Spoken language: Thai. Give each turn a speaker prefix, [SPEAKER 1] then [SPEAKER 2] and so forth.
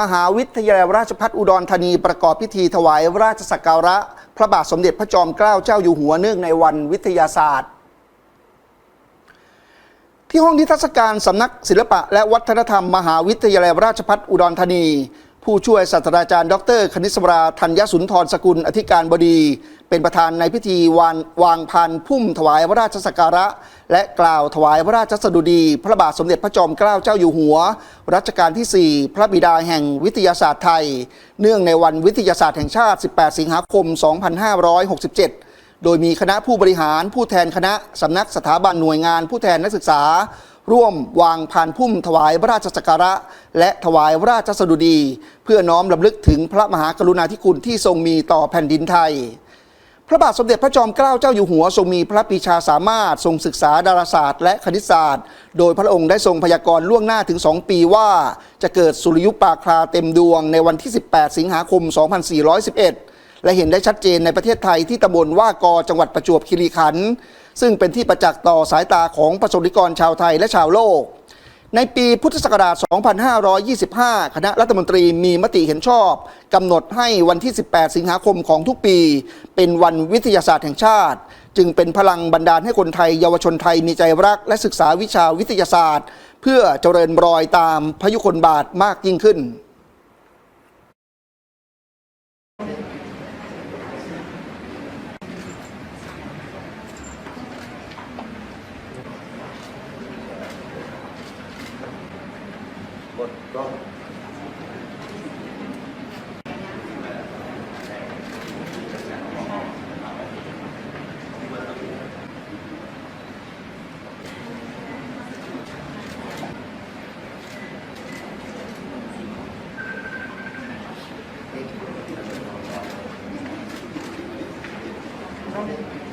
[SPEAKER 1] มหาวิทยาลัยราชภัฏอุดรธานีประกอบพิธีถวายราชสักการะ พระบาทสมเด็จพระจอมเกล้าเจ้าอยู่หัวเนื่องในวันวิทยาศาสตร์ ที่ห้องนิทรรศการสำนักศิลปะและวัฒนธรรม มหาวิทยาลัยราชภัฏอุดรธานี ผู้ช่วยศาสตราจารย์ ดร คณิศราธัญสุนทรสกุล อธิการบดี เป็นประธานในพิธีวางวางพันพุ่มถวายพระราชสักการะ และกล่าวถวายพระราชสดุดี พระบาทสมเด็จพระจอมเกล้าเจ้าอยู่หัว รัชกาลที่ 4 พระบิดาแห่งวิทยาศาสตร์ไทย เนื่องในวันวิทยาศาสตร์แห่งชาติ 18 สิงหาคม 2567โดยมีคณะผู้บริหารผู้แทนคณะสำนักสถาบันหน่วยงานผู้แทนนักศึกษา ร่วมวางพานพุ่มถวายพระราชสักการะ และถวายพระราชสดุดี เพื่อน้อมรำลึกถึงพระมหากรุณาธิคุณที่ทรงมีต่อแผ่นดินไทย พระบาทสมเด็จพระจอมเกล้าเจ้าอยู่หัวทรงมีพระปีชาสามารถทรงศึกษาดาราศาสตร์ และคณิตศาสตร์ โดยพระองค์ได้ทรงพยากรณ์ล่วงหน้าถึง 2 ปีว่า จะเกิดสุริยุปราคาเต็มดวงในวันที่ 18 สิงหาคม 2411 และเห็นได้ชัดเจนในประเทศไทยที่ตำบลว่ากอจังหวัดประจวบคีรีขันธ์ซึ่งเป็นที่ประจักษ์ต่อสายตาของประสบนิกรชาวไทยและชาวโลก ในปีพุทธศักราช 2525 คณะรัฐมนตรีมีมติเห็นชอบกำหนดให้วันที่ 18 สิงหาคมของทุกปี เป็นวันวิทยาศาสตร์แห่งชาติ จึงเป็นพลังบันดาลให้คนไทย เยาวชนไทยมีใจรัก และศึกษาวิชาวิทยาศาสตร์ เพื่อเจริญรอยตามพยุคนบาทมากยิ่งขึ้น
[SPEAKER 2] กดกล้อง
[SPEAKER 1] ค